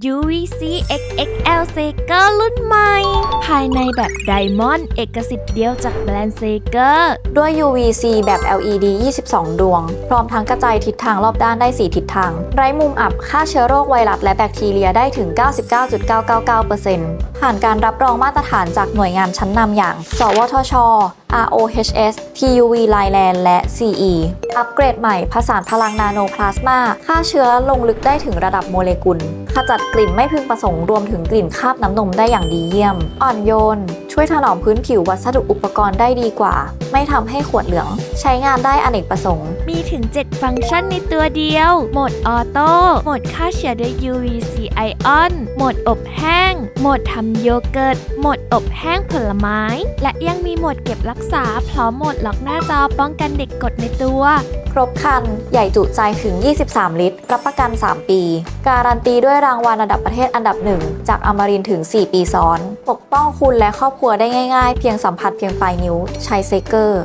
UVC XXL s a g e r รุ่นใหม่ ภายในแบบไดมอนด์เอกสิทธิ์เดียวจากแบรนด์ s a g e r ด้วย UVC แบบ LED 22 ดวง พร้อมทั้งกระจายทิศทางรอบด้านได้ 4 ทิศทาง ไร้มุมอับฆ่าเชื้อโรคไวรัสและแบคทีเรียได้ถึง 99.999%ผ่านการรับรองมาตรฐานจากหน่วยงานชั้นนำอย่าง สวทช ROHS TUV Thailand และ CE อัปเกรดใหม่ผสานพลังนาโนพลาสมาฆ่าเชื้อลงลึกได้ถึงระดับโมเลกุล ขจัดกลิ่นไม่พึงประสงค์รวมถึงกลิ่นคาบน้ำนมได้อย่างดีเยี่ยม อ่อนโยน ช่วยถนอมพื้นผิววัสดุอุปกรณ์ได้ดีกว่า ไม่ทำให้ขวดเหลือง ใช้งานได้อเนกประสงค์ มีถึง 7 ฟังก์ชันในตัวเดียว โหมดออโต้ โหมดฆ่าเชื้อด้วย UVC Ion โหมดอบแห้ง โหมดทำโยเกิร์ต โหมดอบแห้งผลไม้ และยังมีโหมดเก็บรักษา พร้อมโหมดล็อกหน้าจอป้องกันเด็กกดในตัว ครบคัน ใหญ่จุใจถึง 23 ลิตร รับประกัน 3 ปี การันตีด้วยรางวัลระดับประเทศอันดับหนึ่งจากอมรินถึง 4 ปีซ้อน ปกป้องคุณและครอบครัวได้ง่ายๆ เพียงสัมผัสเพียงปลายนิ้ว ใช้เซเกอร์